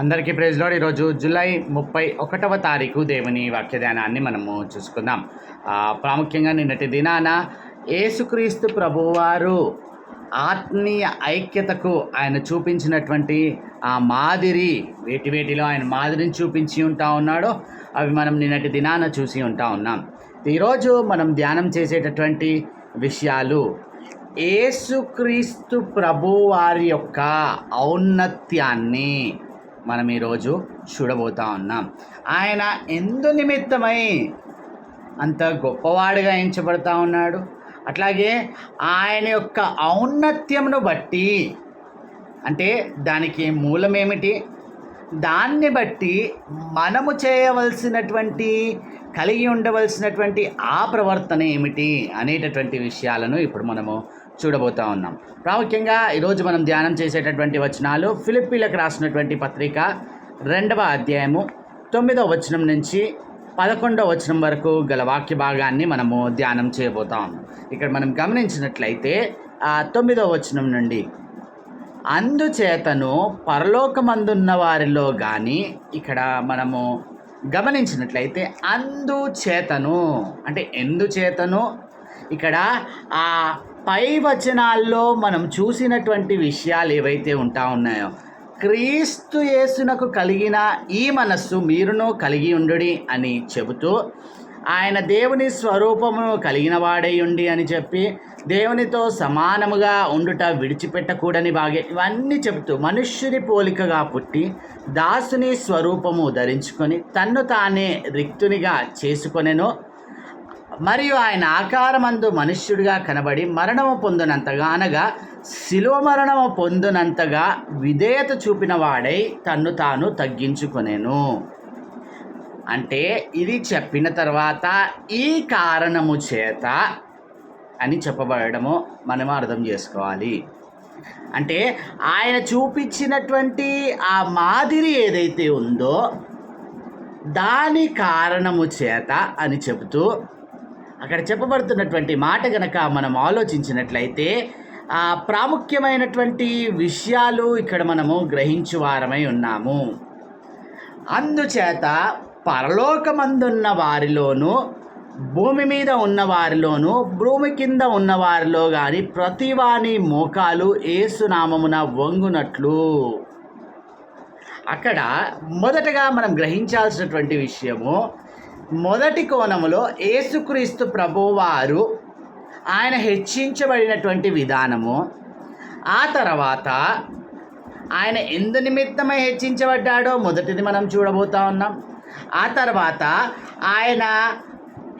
అందరికీ ప్రైజ్లో ఈరోజు జూలై ముప్పై ఒకటవ తారీఖు దేవుని వాక్యధ్యానాన్ని మనము చూసుకుందాం. ప్రాముఖ్యంగా నిన్నటి దినాన ఏసుక్రీస్తు ప్రభువారు ఆత్మీయ ఐక్యతకు ఆయన చూపించినటువంటి ఆ మాదిరి వేటి వేటిలో ఆయన మాదిరిని చూపించి ఉంటా ఉన్నాడో అవి మనం నిన్నటి దినాన చూసి ఉంటా ఉన్నాం. ఈరోజు మనం ధ్యానం చేసేటటువంటి విషయాలు ఏసుక్రీస్తు ప్రభువారి యొక్క ఔన్నత్యాన్ని మనం ఈరోజు చూడబోతా ఉన్నాం. ఆయన ఎందు నిమిత్తమై అంత గొప్పవాడుగా ఎంచబడతా ఉన్నాడు. అట్లాగే ఆయన యొక్క ఔన్నత్యమును బట్టి అంటే దానికి మూలమేమిటి? దాన్ని బట్టి మనము చేయవలసినటువంటి కలిగి ఉండవలసినటువంటి ఆ ప్రవర్తన ఏమిటి అనేటటువంటి విషయాలను ఇప్పుడు మనము చూడబోతా ఉన్నాం. ప్రాముఖ్యంగా ఈరోజు మనం ధ్యానం చేసేటటువంటి వచనాలు ఫిలిప్పీలకు రాసినటువంటి పత్రిక రెండవ అధ్యాయము తొమ్మిదవ వచనం నుంచి పదకొండవ వచనం వరకు గల వాక్య భాగాన్ని మనము ధ్యానం చేయబోతా ఉన్నాం. ఇక్కడ మనం గమనించినట్లయితే ఆ తొమ్మిదవ వచనం నుండి అందుచేతను పరలోకమందున్న వారిలో కానీ ఇక్కడ మనము గమనించినట్లయితే అందుచేతను అంటే ఎందుచేతను ఇక్కడ ఆ పై వచనాల్లో మనం చూసినటువంటి విషయాలు ఏవైతే ఉంటా ఉన్నాయో క్రీస్తు యేసునకు కలిగిన ఈ మనస్సు మీరును కలిగి ఉండుడి అని చెబుతూ ఆయన దేవుని స్వరూపమును కలిగిన వాడేయుండి అని చెప్పి దేవునితో సమానముగా ఉండుట విడిచిపెట్టకూడని బాగే ఇవన్నీ చెబుతూ మనుష్యుని పోలికగా పుట్టి దాసుని స్వరూపము ధరించుకొని తన్ను తానే రిక్తునిగా చేసుకొనెను. మరియు ఆయన ఆకారమందు మనుష్యుడిగా కనబడి మరణము పొందినంతగా అనగా శిలువ మరణము పొందినంతగా విధేయత చూపిన వాడై తన్ను తాను తగ్గించుకొనేను. అంటే ఇది చెప్పిన తర్వాత ఈ కారణము చేత అని చెప్పబడము మనము అర్థం చేసుకోవాలి. అంటే ఆయన చూపించినటువంటి ఆ మాదిరి ఏదైతే ఉందో దాని కారణము చేత అని చెబుతూ అక్కడ చెప్పబడుతున్నటువంటి మాట గనక మనం ఆలోచించినట్లయితే ఆ ప్రాముఖ్యమైనటువంటి విషయాలు ఇక్కడ మనము గ్రహించువారమై ఉన్నాము. అందుచేత పరలోకమందున్న వారిలోనూ భూమి మీద ఉన్నవారిలోనూ భూమి కింద ఉన్నవారిలో కానీ ప్రతివాని మోకాలు ఏసునామమున వంగునట్లు. అక్కడ మొదటగా మనం గ్రహించాల్సినటువంటి విషయము మొదటి కోణంలో యేసుక్రీస్తు ప్రభువారు ఆయన హెచ్చించబడినటువంటి విధానము. ఆ తర్వాత ఆయన ఎందు నిమిత్తమై హెచ్చించబడ్డాడో మొదటిది మనం చూడబోతా ఉన్నాం. ఆ తర్వాత ఆయన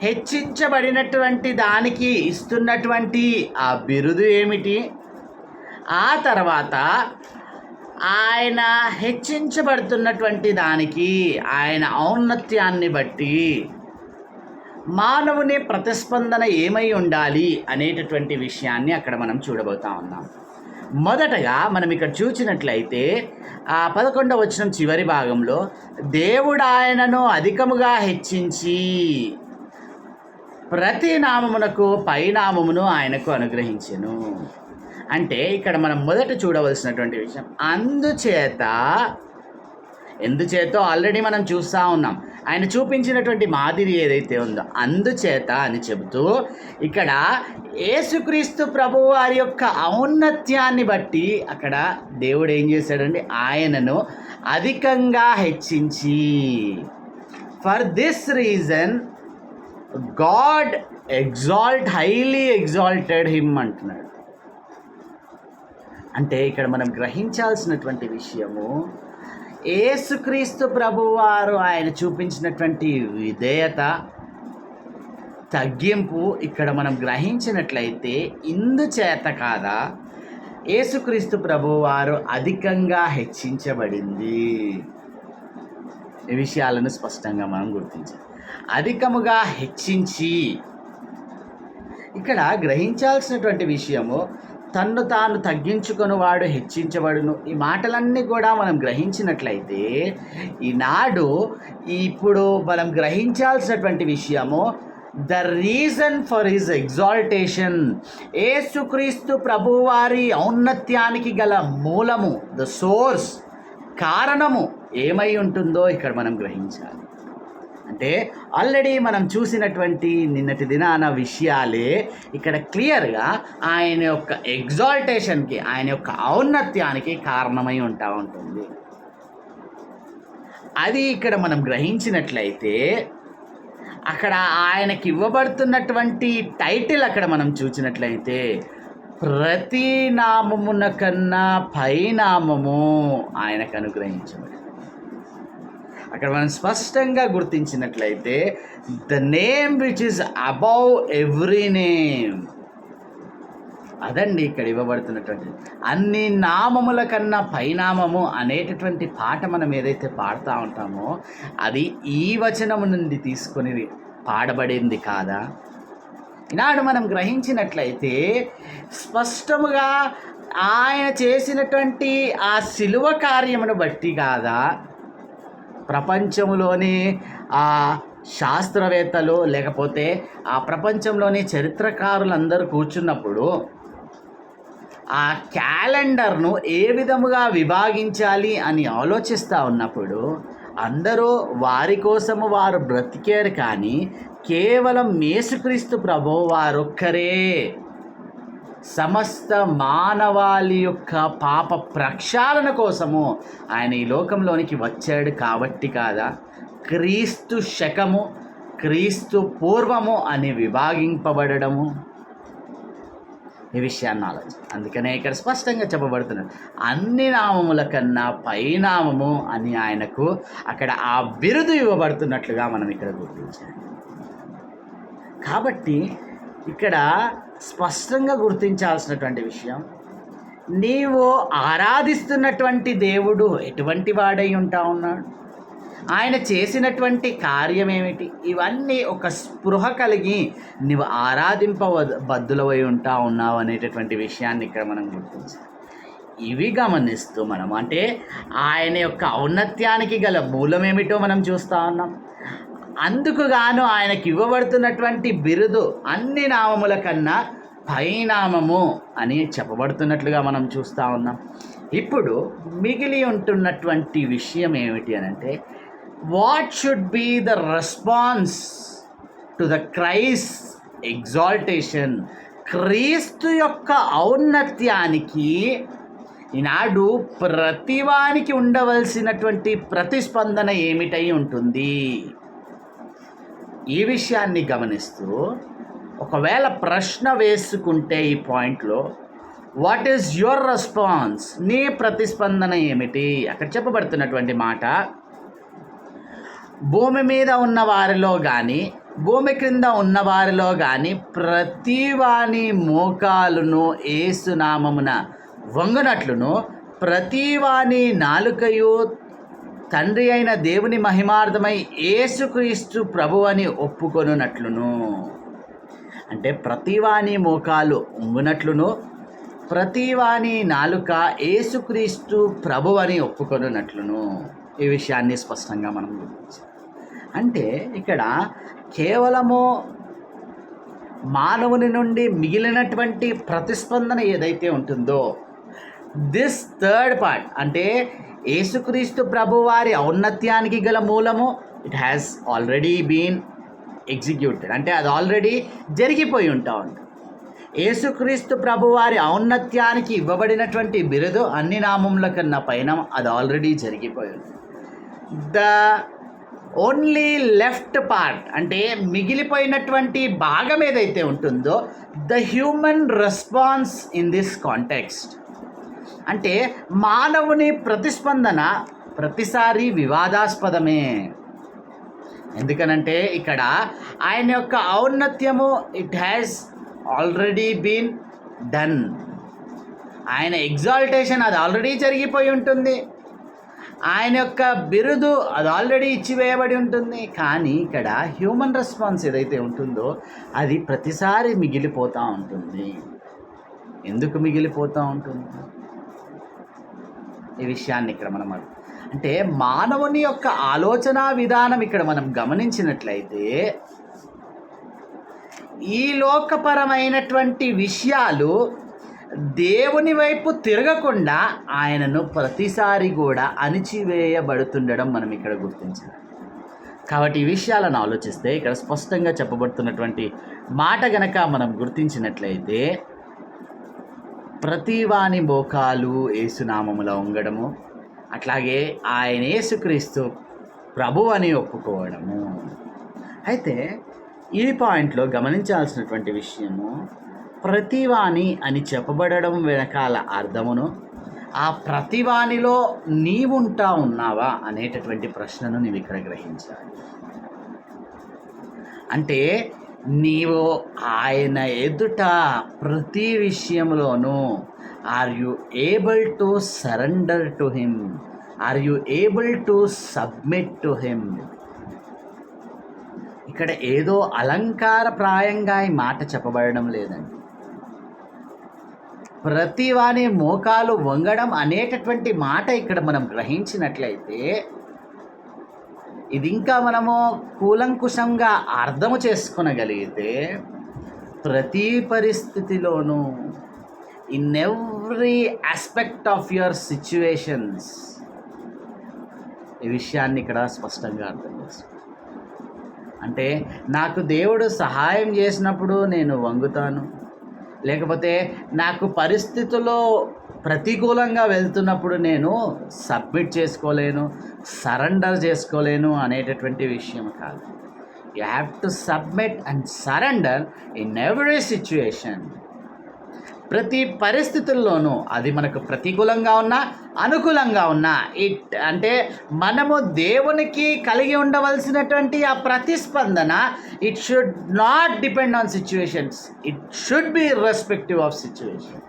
హెచ్చించబడినటువంటి దానికి ఇస్తున్నటువంటి ఆ బిరుదు ఏమిటి? ఆ తర్వాత ఆయన హెచ్చించబడుతున్నటువంటి దానికి ఆయన ఔన్నత్యాన్ని బట్టి మానవుని ప్రతిస్పందన ఏమై ఉండాలి అనేటటువంటి విషయాన్ని అక్కడ మనం చూడబోతా ఉన్నాం. మొదటగా మనం ఇక్కడ చూసినట్లయితే ఆ పదకొండవ వచనం చివరి భాగంలో దేవుడు ఆయనను అధికముగా హెచ్చించి ప్రతి నామమునకు పై నామమును ఆయనకు అనుగ్రహించెను. అంటే ఇక్కడ మనం మొదట చూడవలసినటువంటి విషయం అందుచేత ఎందుచేతో ఆల్రెడీ మనం చూస్తూ ఉన్నాం. ఆయన చూపించినటువంటి మాదిరి ఏదైతే ఉందో అందుచేత అని చెబుతూ ఇక్కడ యేసుక్రీస్తు ప్రభు వారి యొక్క ఔన్నత్యాన్ని బట్టి అక్కడ దేవుడు ఏం చేశాడండి? ఆయనను అధికంగా హెచ్చించి for this reason God exalt highly exalted him అంటున్నాడు. అంటే ఇక్కడ మనం గ్రహించాల్సినటువంటి విషయము ఏసుక్రీస్తు ప్రభువారు ఆయన చూపించినటువంటి విధేయత తగ్గింపు ఇక్కడ మనం గ్రహించినట్లయితే ఇందుచేత కాదా ఏసుక్రీస్తు ప్రభువారు అధికంగా హెచ్చించబడింది. ఈ విషయాలను స్పష్టంగా మనం గుర్తించాలి. అధికముగా హెచ్చించి ఇక్కడ గ్రహించాల్సినటువంటి విషయము తన్ను తాను తగ్గించుకొని వాడు హెచ్చించబడును. ఈ మాటలన్నీ కూడా మనం గ్రహించినట్లయితే ఈనాడు ఇప్పుడు మనం గ్రహించాల్సినటువంటి విషయము the reason for his exaltation Yesu Kristu ప్రభువారి ఔన్నత్యానికి గల మూలము ద సోర్స్ కారణము ఏమై ఉంటుందో ఇక్కడ మనం గ్రహించాలి. అంటే ఆల్రెడీ మనం చూసినటువంటి నిన్నటి దినాన విషయాలే ఇక్కడ క్లియర్గా ఆయన యొక్క ఎగ్జాల్టేషన్కి ఆయన యొక్క ఔన్నత్యానికి కారణమై ఉంటా ఉంటుంది. అది ఇక్కడ మనం గ్రహించినట్లయితే అక్కడ ఆయనకి ఇవ్వబడుతున్నటువంటి టైటిల్ అక్కడ మనం చూసినట్లయితే ప్రతి నామమున కన్నా పైనామము ఆయనకు అనుగ్రహించబడింది. అక్కడ మనం స్పష్టంగా గుర్తించినట్లయితే the name which is above every name అదండి ఇక్కడ ఇవ్వబడుతున్నటువంటి అన్ని నామముల కన్నా పైనామము అనేటటువంటి పాట మనం ఏదైతే పాడుతూ ఉంటామో అది ఈ వచనము నుండి తీసుకొని పాడబడింది కాదా? ఈనాడు మనం గ్రహించినట్లయితే స్పష్టముగా ఆయన చేసినటువంటి ఆ శిలువ కార్యమును బట్టి కాదా? ప్రపంచంలోని ఆ శాస్త్రవేత్తలు లేకపోతే ఆ ప్రపంచంలోని చరిత్రకారులందరూ కూర్చున్నప్పుడు ఆ క్యాలెండర్ను ఏ విధముగా విభాగించాలి అని ఆలోచిస్తూ ఉన్నప్పుడు అందరూ వారి కోసము వారు బ్రతికారు కానీ కేవలం మేసుక్రీస్తు ప్రభు వారొక్కరే. సమస్త మానవాళి యొక్క పాప ప్రక్షాళన కోసము ఆయన ఈ లోకంలోనికి వచ్చాడు కాబట్టి కాదా? క్రీస్తు శకము క్రీస్తు పూర్వము అని విభాగింపబడము ఈ విషయాన్ని ఆలోచన. అందుకనే ఇక్కడ స్పష్టంగా చెప్పబడుతున్నది. అన్ని నామముల కన్నా పైనామము అని ఆయనకు అక్కడ ఆ బిరుదు ఇవ్వబడుతున్నట్లుగా మనం ఇక్కడ గుర్తించాము కాబట్టి ఇక్కడ స్పష్టంగా గుర్తించాల్సినటువంటి విషయం నీవు ఆరాధిస్తున్నటువంటి దేవుడు ఎటువంటి వాడై ఉంటా ఉన్నాడు? ఆయన చేసినటువంటి కార్యం ఏమిటి ఇవన్నీ ఒక స్పృహ కలిగి నువ్వు ఆరాధింప బద్దులవై ఉంటా ఉన్నావు అనేటటువంటి విషయాన్ని ఇక్కడ మనం గుర్తించాలి. ఇవి గమనిస్తూ మనం అంటే ఆయన యొక్క ఔన్నత్యానికి గల మూలం ఏమిటో మనం చూస్తూ ఉన్నాం. అందుకు గాను ఆయనకి ఇవ్వబడుతున్నటువంటి బిరుదు అన్ని నామముల కన్నా పైనామము అని చెప్పబడుతున్నట్లుగా మనం చూస్తూ ఉన్నాం. ఇప్పుడు మిగిలి ఉంటున్నటువంటి విషయం ఏమిటి అని అంటే what should be the response to the క్రైస్ exaltation క్రీస్తు యొక్క ఔన్నత్యానికి ఈనాడు ప్రతివానికి ఉండవలసినటువంటి ప్రతిస్పందన ఏమిటై ఉంటుంది? ఈ విషయాన్ని గమనిస్తూ ఒకవేళ ప్రశ్న వేసుకుంటే ఈ పాయింట్లో వాట్ ఈస్ యువర్ రెస్పాన్స్ నీ ప్రతిస్పందన ఏమిటి? అక్కడ చెప్పబడుతున్నటువంటి మాట భూమి మీద ఉన్న వారిలో కానీ భూమి క్రింద ఉన్న వారిలో కానీ ప్రతివాని మోకాలును ఏసునామమున వంగునట్లును ప్రతివాని నాలుకయు తండ్రి అయిన దేవుని మహిమార్థమై ఏసుక్రీస్తు ప్రభు అని ఒప్పుకొనున్నట్లును. అంటే ప్రతివాని మోకాలు ఉంగునట్లును ప్రతివాని నాలుక ఏసుక్రీస్తు ప్రభు అని ఒప్పుకొనున్నట్లును. ఈ విషయాన్ని స్పష్టంగా మనం గుర్తించాలి అంటే ఇక్కడ కేవలము మానవుని నుండి మిగిలినటువంటి ప్రతిస్పందన ఏదైతే ఉంటుందో దిస్ థర్డ్ పార్ట్ అంటే యేసుక్రీస్తు ప్రభు వారి ఔన్నత్యానికి గల మూలము it has already been executed అంటే అది ఆల్రెడీ జరిగిపోయి ఉంటా ఉంది. యేసుక్రీస్తు ప్రభు వారి ఔన్నత్యానికి ఇవ్వబడినటువంటి బిరుదు అన్ని నామముల కన్నా పైన అది ఆల్రెడీ జరిగిపోయి ఉంది. ద ఓన్లీ లెఫ్ట్ పార్ట్ అంటే మిగిలిపోయినటువంటి భాగం ఏదైతే ఉంటుందో the human response in this context అంటే మానవుని ప్రతిస్పందన ప్రతిసారి వివాదాస్పదమే. ఎందుకనంటే ఇక్కడ ఆయన యొక్క ఔన్నత్యము it has already been done ఆయన ఎగ్జాల్టేషన్ అది ఆల్రెడీ జరిగిపోయి ఉంటుంది. ఆయన యొక్క బిరుదు అది ఆల్రెడీ ఇచ్చివేయబడి ఉంటుంది. కానీ ఇక్కడ హ్యూమన్ రెస్పాన్స్ ఏదైతే ఉంటుందో అది ప్రతిసారి మిగిలిపోతూ ఉంటుంది. ఎందుకు మిగిలిపోతూ ఉంటుంది? ఈ విషయాన్ని ఇక్కడ మనం అంటే మానవుని యొక్క ఆలోచన విధానం ఇక్కడ మనం గమనించినట్లయితే ఈ లోకపరమైనటువంటి విషయాలు దేవుని వైపు తిరగకుండా ఆయనను ప్రతిసారి కూడా అణిచివేయబడుతుండడం మనం ఇక్కడ గుర్తించాలి. కాబట్టి ఈ విషయాలను ఆలోచిస్తే ఇక్కడ స్పష్టంగా చెప్పబడుతున్నటువంటి మాట గనక మనం గుర్తించినట్లయితే ప్రతివాని మోకాలు ఏసునామములో ఉండడము అట్లాగే ఆయన యేసుక్రీస్తు ప్రభు అని ఒప్పుకోవడము. అయితే ఈ పాయింట్లో గమనించాల్సినటువంటి విషయము ప్రతివాణి అని చెప్పబడడం వెనకాల అర్థమును ఆ ప్రతివానిలో నీవుంటా ఉన్నావా అనేటటువంటి ప్రశ్నను నీవు ఇక్కడ గ్రహించాలి. అంటే నీవు ఆయన ఎదుట ప్రతి విషయంలోనూ are you able to surrender to him are you able to submit to him ఇక్కడ ఏదో అలంకారప్రాయంగా ఈ మాట చెప్పబడడం లేదండి. ప్రతి వాని మోకాలు వంగడం అనేటటువంటి మాట ఇక్కడ మనం గ్రహించినట్లయితే ఇది ఇంకా మనము కూలంకుషంగా అర్థము చేసుకునగలిగితే ప్రతి పరిస్థితిలోనూ in every aspect of your situations ఈ విషయాన్ని ఇక్కడ స్పష్టంగా అర్థం చేసుకో అంటే నాకు దేవుడు సహాయం చేసినప్పుడు నేను వంగుతాను. లేకపోతే నాకు పరిస్థితుల్లో ప్రతికూలంగా వెళ్తున్నప్పుడు నేను సబ్మిట్ చేసుకోలేను సరెండర్ చేసుకోలేను అనేటటువంటి విషయం కాదు. You have to submit and surrender in every situation ప్రతి పరిస్థితుల్లోనూ అది మనకు ప్రతికూలంగా ఉన్నా అనుకూలంగా ఉన్నా ఇట్ అంటే మనము దేవునికి కలిగి ఉండవలసినటువంటి ఆ ప్రతిస్పందన it should not depend on situations it should be respective of situation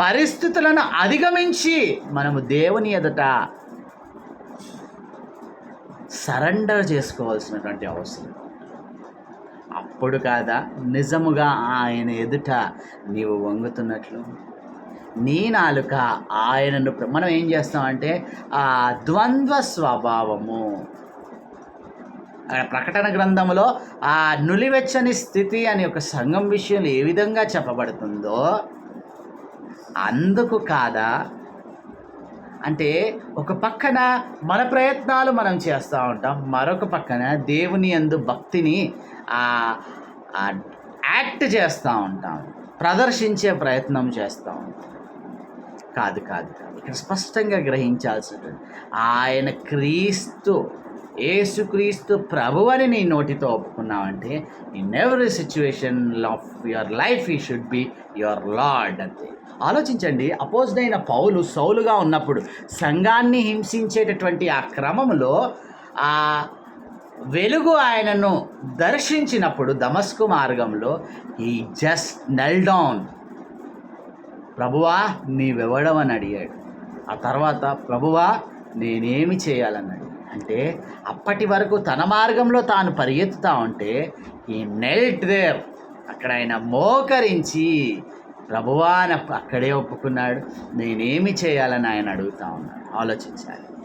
పరిస్థితులను అధిగమించి మనము దేవుని ఎదుట సరెండర్ చేసుకోవాల్సినటువంటి అవసరం. అప్పుడు కాదా నిజముగా ఆయన ఎదుట నీవు వంగుతున్నట్లు. నీ నాలుక ఆయనను మనం ఏం చేస్తామంటే ఆ ద్వంద్వ స్వభావము. అక్కడ ప్రకటన గ్రంథంలో ఆ నులివెచ్చని స్థితి అని ఒక సంఘం విషయంలో ఏ విధంగా చెప్పబడుతుందో అందుకు కాదా? అంటే ఒక పక్కన మన ప్రయత్నాలు మనం చేస్తూ ఉంటాం మరొక పక్కన దేవుని యందు భక్తిని యాక్ట్ చేస్తూ ఉంటాం ప్రదర్శించే ప్రయత్నం చేస్తూ ఉంటాం. కాదు కాదు కాదు. ఇక్కడ స్పష్టంగా గ్రహించాల్సి ఉంటుంది ఆయన క్రీస్తు ఏసుక్రీస్తు ప్రభువని నీ నోటితో ఒప్పుకున్నావంటే in every situation of your life he should be your Lord అంతే. ఆలోచించండి అపోజ్డ్ అయిన పౌలు సౌలుగా ఉన్నప్పుడు సంఘాన్ని హింసించేటటువంటి ఆ క్రమంలో ఆ వెలుగు ఆయనను దర్శించినప్పుడు దమస్కు మార్గంలో ఈ జస్ట్ నెల్ డౌన్ ప్రభువా నీవెవడమని అడిగాడు. ఆ తర్వాత ప్రభువా నేనేమి చేయాలన్నాడు? అంటే అప్పటి వరకు తన మార్గంలో తాను పరిగెత్తుతా ఉంటే ఈ నెల్ట్ దేవ్ అక్కడ ఆయన మోకరించి ప్రభువా అక్కడే ఒప్పుకున్నాడు. నేనేమి చేయాలని ఆయన అడుగుతా ఉన్నాడు. ఆలోచించాలి.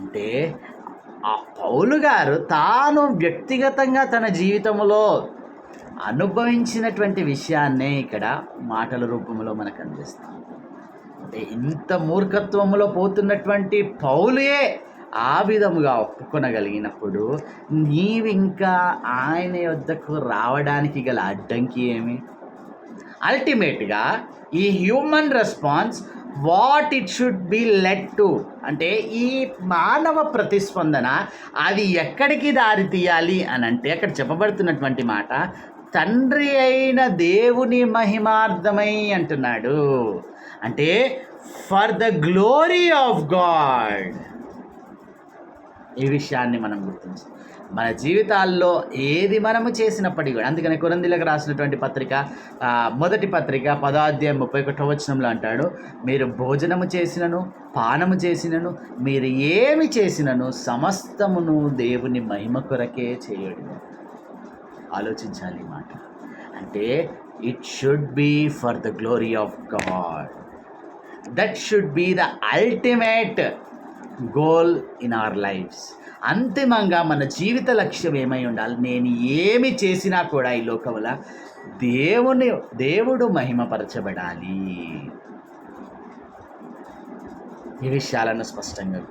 అంటే ఆ పౌలు గారు తాను వ్యక్తిగతంగా తన జీవితంలో అనుభవించినటువంటి విషయాన్నే ఇక్కడ మాటల రూపంలో మనకు అందిస్తాం. అంటే ఇంత మూర్ఖత్వంలో పోతున్నటువంటి పౌలుయే ఆ విధముగా ఒప్పుకొనగలిగినప్పుడు నీవింకా ఆయన యొద్దకు రావడానికి గల అడ్డంకి ఏమి? అల్టిమేట్గా ఈ human response what it should be let to అంటే ఈ మానవ ప్రతిస్పందన అది ఎక్కడికి దారి తీయాలి అని అంటే అక్కడ చెప్పబడుతున్నటువంటి మాట తండ్రి అయిన దేవుని మహిమార్థమై అంటున్నాడు. అంటే for the glory of God ఈ విషయాన్ని మనం గుర్తించాలి. మన జీవితాల్లో ఏది మనము చేసినప్పటికీ కూడా అందుకని కొరందిలకు రాసినటువంటి పత్రిక మొదటి పత్రిక పదాధ్యాయం ముప్పై ఒకటో వచనంలో అంటాడు మీరు భోజనము చేసినను పానము చేసినను మీరు ఏమి చేసినను సమస్తమును దేవుని మహిమ కొరకే చేయడు. ఆలోచించాలి ఈ మాట. అంటే it should be for the glory of God that should be the ultimate goal in our lives అంతిమంగా మన జీవిత లక్ష్యం ఏమై ఉండాలి? నేను ఏమి చేసినా కూడా ఈ లోకముల దేవుని దేవుడు మహిమపరచబడాలి. ఈ విషయాలను స్పష్టంగా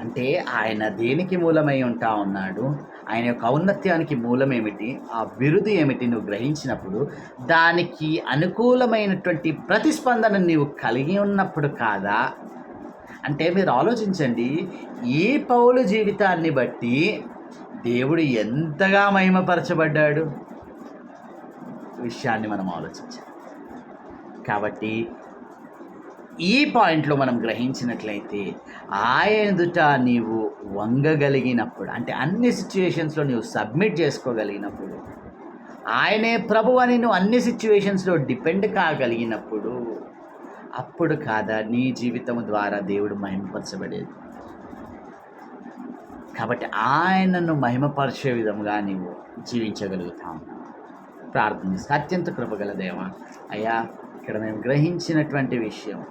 అంటే ఆయన దేనికి మూలమై ఉంటా ఉన్నాడు? ఆయన యొక్క ఔన్నత్యానికి మూలం ఏమిటి? ఆ బిరుదు ఏమిటి నువ్వు గ్రహించినప్పుడు? దానికి అనుకూలమైనటువంటి ప్రతిస్పందన నీవు కలిగి ఉన్నప్పుడు కాదా? అంటే మీరు ఆలోచించండి ఈ పౌలు జీవితాన్ని బట్టి దేవుడు ఎంతగా మహిమపరచబడ్డాడు విషయాన్ని మనం ఆలోచించాలి. కాబట్టి ఈ పాయింట్లో మనం గ్రహించినట్లయితే ఆయన నీవు వంగగలిగినప్పుడు అంటే అన్ని సిచ్యువేషన్స్లో నీవు సబ్మిట్ చేసుకోగలిగినప్పుడు ఆయనే ప్రభు అని నువ్వు అన్ని సిచ్యువేషన్స్లో డిపెండ్ కాగలిగినప్పుడు అప్పుడు కాదా నీ జీవితం ద్వారా దేవుడు మహిమపరచబడేది. కాబట్టి ఆయనను మహిమపరిచే విధంగా నీవు జీవించగలుగుతాం ప్రార్థన అత్యంత కృపగల దేవ అయ్యా ఇక్కడ మేము గ్రహించినటువంటి విషయం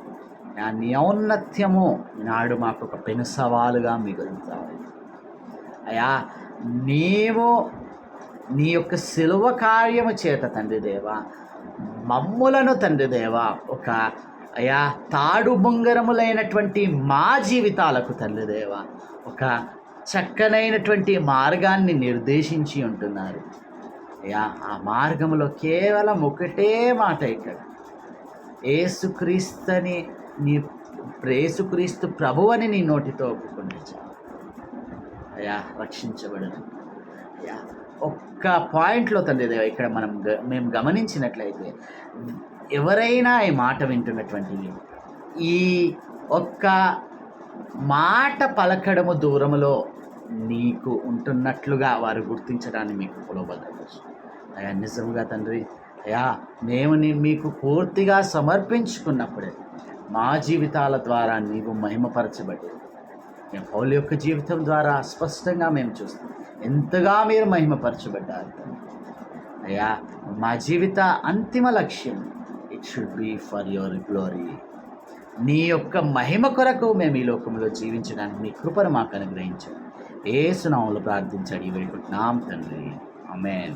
నా నీ ఔన్నత్యము నాడు మాకు ఒక పెను సవాలుగా మిగులుతావు అయ్యా నీవు నీ యొక్క సిలువ కార్యము చేత తండ్రి దేవ మమ్ములను తండ్రి దేవ ఒక అయా తాడు బొంగరములైనటువంటి మా జీవితాలకు తల్లిదేవ ఒక చక్కనైనటువంటి మార్గాన్ని నిర్దేశించి ఉంటున్నారు. అయ్యా ఆ మార్గంలో కేవలం ఒకటే మాట ఇక్కడ. ఏసుక్రీస్తుని నీ ఏసుక్రీస్తు ప్రభు అని నీ నోటితో ఒప్పుకుంటే చాలు. అయ్యా రక్షించబడను. అయ్యా ఒక్క పాయింట్లో తండ్రి ఇక్కడ మనం గ- మేము గమనించినట్లయితే ఎవరైనా ఈ మాట వింటున్నటువంటి ఈ ఒక్క మాట పలకడము దూరములో నీకు ఉంటున్నట్లుగా వారు గుర్తించడాన్ని మీకు పులబద్దవచ్చు అయ్యా నిజముగా తండ్రి అయ్యా మేము మీకు పూర్తిగా సమర్పించుకున్నప్పుడే మా జీవితాల ద్వారా నీవు మహిమపరచబడేది మేము పౌలు యొక్క జీవితం ద్వారా స్పష్టంగా మేము చూస్తాం. ఎంతగా మీరు మహిమపరచబడ్డారు. అయ్యా మా జీవిత అంతిమ లక్ష్యం it should be for your glory నీ యొక్క మహిమ కొరకు మేము ఈ లోకంలో జీవించడానికి నీ కృపను మాకు అనుగ్రహించాం ఏ సునాములు ప్రార్థించండి. వేడుకుంటున్నాం తండ్రి. అమేన్